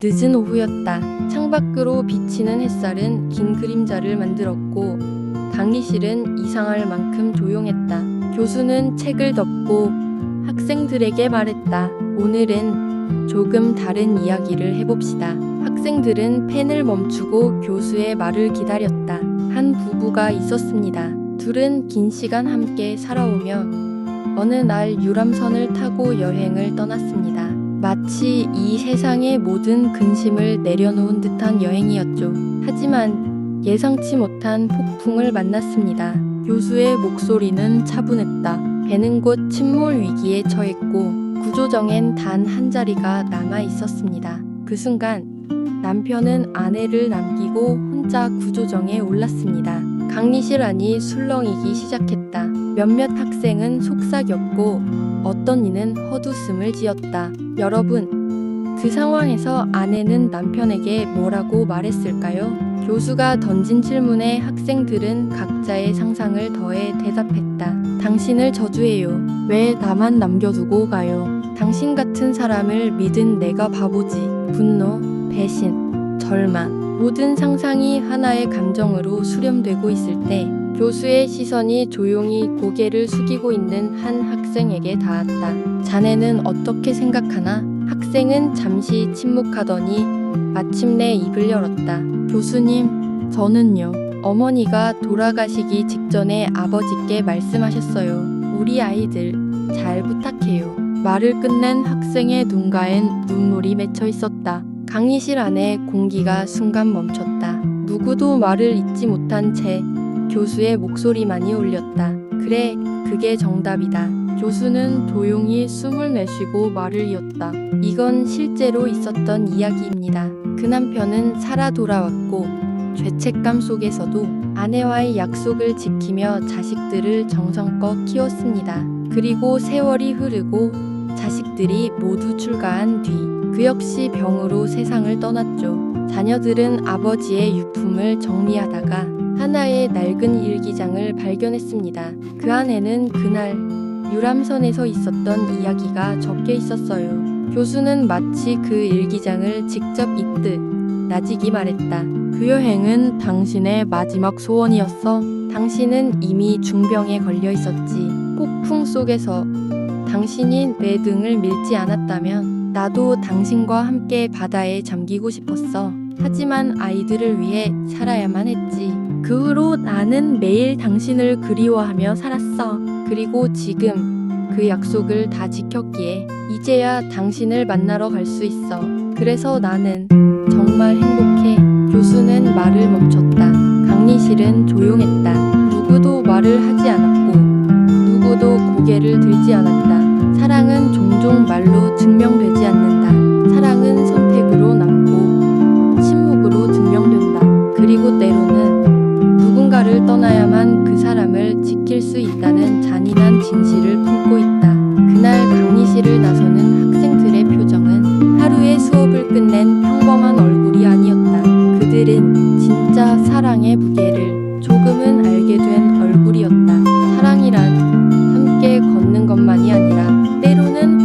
늦은 오후였다. 창밖으로 비치는 햇살은 긴 그림자를 만들었고 강의실은 이상할 만큼 조용했다. 교수는 책을 덮고 학생들에게 말했다. 오늘은 조금 다른 이야기를 해봅시다. 학생들은 펜을 멈추고 교수의 말을 기다렸다. 한 부부가 있었습니다. 둘은 긴 시간 함께 살아오며 어느 날 유람선을 타고 여행을 떠났습니다. 마치 이 세상의 모든 근심을 내려놓은 듯한 여행이었죠. 하지만 예상치 못한 폭풍을 만났습니다. 교수의 목소리는 차분했다. 배는 곧 침몰 위기에 처했고 구조정엔 단 한 자리가 남아 있었습니다. 그 순간 남편은 아내를 남기고 혼자 구조정에 올랐습니다. 강리실 안이 술렁이기 시작했다. 몇몇 학생은 속삭였고 어떤 이는 헛웃음을 지었다. 여러분, 그 상황에서 아내는 남편에게 뭐라고 말했을까요? 교수가 던진 질문에 학생들은 각자의 상상을 더해 대답했다. 당신을 저주해요. 왜 나만 남겨두고 가요? 당신 같은 사람을 믿은 내가 바보지. 분노, 배신, 절망. 모든 상상이 하나의 감정으로 수렴되고 있을 때 교수의 시선이 조용히 고개를 숙이고 있는 한 학생에게 닿았다. 자네는 어떻게 생각하나? 학생은 잠시 침묵하더니 마침내 입을 열었다. 교수님, 저는요. 어머니가 돌아가시기 직전에 아버지께 말씀하셨어요. 우리 아이들 잘 부탁해요. 말을 끝낸 학생의 눈가엔 눈물이 맺혀 있었다. 강의실 안에 공기가 순간 멈췄다. 누구도 말을 잇지 못한 채 교수의 목소리만이 울렸다. 그래, 그게 정답이다. 교수는 조용히 숨을 내쉬고 말을 이었다. 이건 실제로 있었던 이야기입니다. 그 남편은 살아 돌아왔고 죄책감 속에서도 아내와의 약속을 지키며 자식들을 정성껏 키웠습니다. 그리고 세월이 흐르고 자식들이 모두 출가한 뒤 그 역시 병으로 세상을 떠났죠. 자녀들은 아버지의 유품을 정리하다가 하나의 낡은 일기장을 발견했습니다. 그 안에는 그날 유람선에서 있었던 이야기가 적혀 있었어요. 교수는 마치 그 일기장을 직접 읽듯 나직이 말했다. 그 여행은 당신의 마지막 소원이었어. 당신은 이미 중병에 걸려 있었지. 폭풍 속에서 당신이 내 등을 밀지 않았다면 나도 당신과 함께 바다에 잠기고 싶었어. 하지만 아이들을 위해 살아야만 했지. 그 후로 나는 매일 당신을 그리워하며 살았어. 그리고 지금 그 약속을 다 지켰기에 이제야 당신을 만나러 갈 수 있어. 그래서 나는 정말 행복해. 교수는 말을 멈췄다. 강리실은 조용했다. 누구도 말을 하지 않았고 누구도 고개를 들지 않았다. 사랑은 종종 말로 증명되지 않는다. 사랑은 선택으로 남고 침묵으로 증명된다. 그리고 때로는 무언가를 떠나야만 그 사람을 지킬 수 있다는 잔인한 진실을 품고 있다. 그날 강의실을 나서는 학생들의 표정은 하루의 수업을 끝낸 평범한 얼굴이 아니었다. 그들은 진짜 사랑의 무게를 조금은 알게 된 얼굴이었다. 사랑이란 함께 걷는 것만이 아니라 때로는